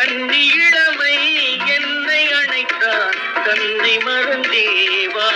கன்னி இளமை என்னை அணைத்தான் கண்ணை மறந்தேவா